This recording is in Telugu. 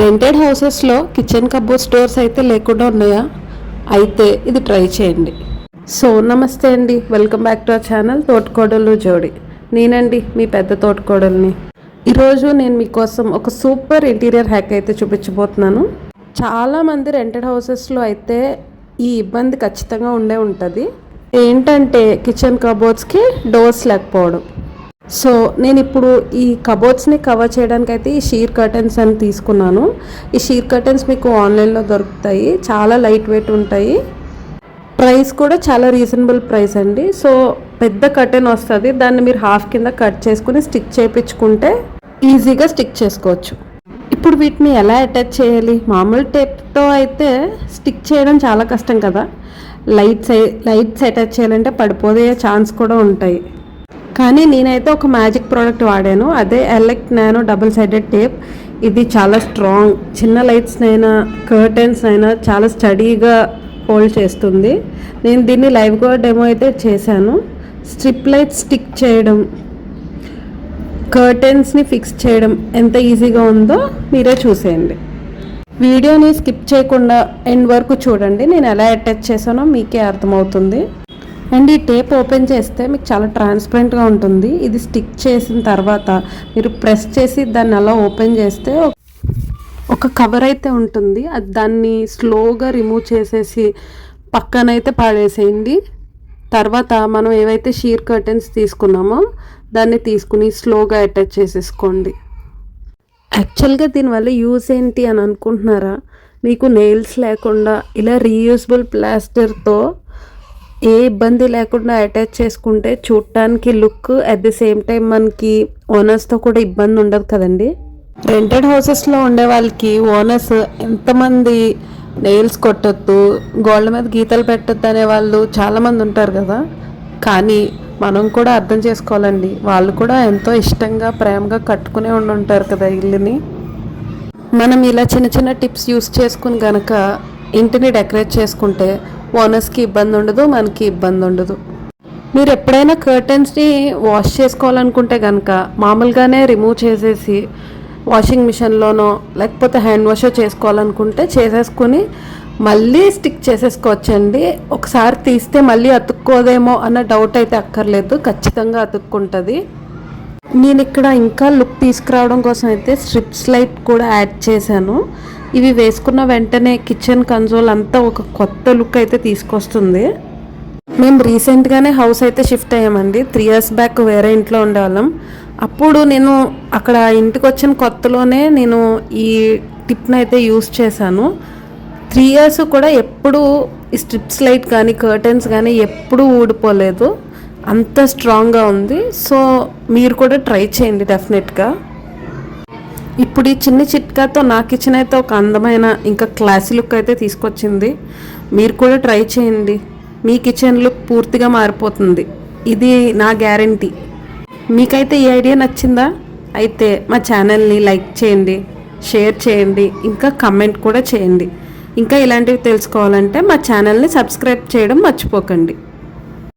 రెంటెడ్ హౌసెస్లో కిచెన్ కబోర్డ్ స్టోర్స్ అయితే లేకుండా ఉన్నాయా? అయితే ఇది ట్రై చేయండి. సో నమస్తే అండి. Welcome back to our channel తోటకోడలు జోడి నేనండి మీ పెద్ద తోటకోడల్ని. ఈరోజు నేను మీకోసం ఒక సూపర్ ఇంటీరియర్ హ్యాక్ అయితే చూపించబోతున్నాను. చాలామంది రెంటెడ్ హౌసెస్లో అయితే ఈ ఇబ్బంది ఖచ్చితంగా ఉండే ఉంటుంది. ఏంటంటే కిచెన్ కబోర్డ్స్కి డోర్స్ లేకపోవడం. సో నేను ఇప్పుడు ఈ కబోర్డ్స్ని కవర్ చేయడానికి అయితే ఈ షీర్ కర్టన్స్ అని తీసుకున్నాను. ఈ షీర్ కర్టన్స్ మీకు ఆన్లైన్లో దొరుకుతాయి. చాలా లైట్ వెయిట్ ఉంటాయి. ప్రైస్ కూడా చాలా రీజనబుల్ ప్రైస్ అండి. సో పెద్ద కర్టెన్ వస్తుంది. దాన్ని మీరు హాఫ్ కింద కట్ చేసుకుని స్టిక్ చేయించుకుంటే ఈజీగా స్టిక్ చేసుకోవచ్చు. ఇప్పుడు వీటిని ఎలా అటాచ్ చేయాలి? మామూలు టేప్తో అయితే స్టిక్ చేయడం చాలా కష్టం కదా. లైట్స్ లైట్స్ అటాచ్ చేయాలంటే పడిపోయే ఛాన్స్ కూడా ఉంటాయి. కానీ నేనైతే ఒక మ్యాజిక్ ప్రోడక్ట్ వాడాను. అదే elect nano double sided tape. ఇది చాలా స్ట్రాంగ్. చిన్న లైట్స్ అయినా కర్టెన్స్ అయినా చాలా స్టడీగా హోల్డ్ చేస్తుంది. నేను దీన్ని లైవ్గా డెమో అయితే చేశాను. స్ట్రిప్ లైట్ స్టిక్ చేయడం కర్టెన్స్ని ఫిక్స్ చేయడం ఎంత ఈజీగా ఉందో మీరే చూసేయండి. వీడియోని స్కిప్ చేయకుండా ఎండ్ వరకు చూడండి. నేను ఎలా అటాచ్ చేశానో మీకే అర్థమవుతుంది. అండ్ ఈ టేప్ ఓపెన్ చేస్తే మీకు చాలా ట్రాన్స్పరెంట్గా ఉంటుంది. ఇది స్టిక్ చేసిన తర్వాత మీరు ప్రెస్ చేసి దాన్ని అలా ఓపెన్ చేస్తే ఒక కవర్ అయితే ఉంటుంది. అది దాన్ని స్లోగా రిమూవ్ చేసేసి పక్కనైతే పాడేసేయండి. తర్వాత మనం ఏవైతే షీర్ కర్టెన్స్ తీసుకున్నామో దాన్ని తీసుకుని స్లోగా అటాచ్ చేసేసుకోండి. యాక్చువల్గా దీనివల్ల యూజ్ ఏంటి అని అనుకుంటున్నారా? మీకు నెయిల్స్ లేకుండా ఇలా రీయూజబుల్ ప్లాస్టర్తో ఏ ఇబ్బంది లేకుండా అటాచ్ చేసుకుంటే చూడటానికి look at the same time మనకి ఓనర్స్తో కూడా ఇబ్బంది ఉండదు కదండి. రెంటెడ్ హౌసెస్లో ఉండే వాళ్ళకి ఓనర్స్ ఎంతమంది నెయిల్స్ కొట్టొద్దు గోళ్ళ మీద గీతలు పెట్టొద్దు అనే వాళ్ళు చాలామంది ఉంటారు కదా. కానీ మనం కూడా అర్థం చేసుకోవాలండి. వాళ్ళు కూడా ఎంతో ఇష్టంగా ప్రేమగా కట్టుకునే ఉండి ఉంటారు కదా ఇల్లుని. మనం ఇలా చిన్న చిన్న టిప్స్ యూస్ చేసుకుని గనక ఇంటిని డెకరేట్ చేసుకుంటే ఓనర్స్కి ఇబ్బంది ఉండదు మనకి ఇబ్బంది ఉండదు మీరు ఎప్పుడైనా కర్టెన్స్ని వాష్ చేసుకోవాలనుకుంటే కనుక మామూలుగానే రిమూవ్ చేసేసి వాషింగ్ మిషన్లోనో లేకపోతే హ్యాండ్ వాష్ చేసుకోవాలనుకుంటే చేసేసుకొని మళ్ళీ స్టిక్ చేసేసుకోవచ్చండి. ఒకసారి తీస్తే మళ్ళీ అతుక్కోదేమో అన్న డౌట్ అయితే అక్కర్లేదు ఖచ్చితంగా అతుక్కుంటుంది. నేను ఇక్కడ ఇంకా లుక్ తీసుకురావడం కోసం అయితే స్ట్రిప్స్ లైట్ కూడా యాడ్ చేశాను. ఇవి వేసుకున్న వెంటనే కిచెన్ కన్సోల్ అంతా ఒక కొత్త లుక్ అయితే తీసుకొస్తుంది. మేము రీసెంట్గానే హౌస్ అయితే షిఫ్ట్ అయ్యామండి. త్రీ ఇయర్స్ బ్యాక్ వేరే ఇంట్లో ఉండేవాళ్ళం. అప్పుడు నేను అక్కడ ఇంటికి వచ్చిన కొత్తలోనే నేను ఈ టిప్ని అయితే యూస్ చేశాను. త్రీ ఇయర్స్ కూడా ఎప్పుడు ఈ స్ట్రిప్స్ లైట్ కానీ కర్టెన్స్ కానీ ఎప్పుడూ ఊడిపోలేదు. అంత స్ట్రాంగ్గా ఉంది. సో మీరు కూడా ట్రై చేయండి డెఫినెట్గా. ఇప్పుడు ఈ చిన్న చిట్కాతో నా కిచెన్ అయితే ఒక అందమైన ఇంకా క్లాసీ లుక్ అయితే తీసుకొచ్చింది. మీరు కూడా ట్రై చేయండి. మీ కిచెన్ లుక్ పూర్తిగా మారిపోతుంది. ఇది నా గ్యారంటీ. మీకైతే ఈ ఐడియా నచ్చిందా? అయితే మా ఛానల్ని లైక్ చేయండి షేర్ చేయండి ఇంకా కమెంట్ కూడా చేయండి. ఇంకా ఇలాంటివి తెలుసుకోవాలంటే మా ఛానల్ని సబ్స్క్రైబ్ చేయడం మర్చిపోకండి.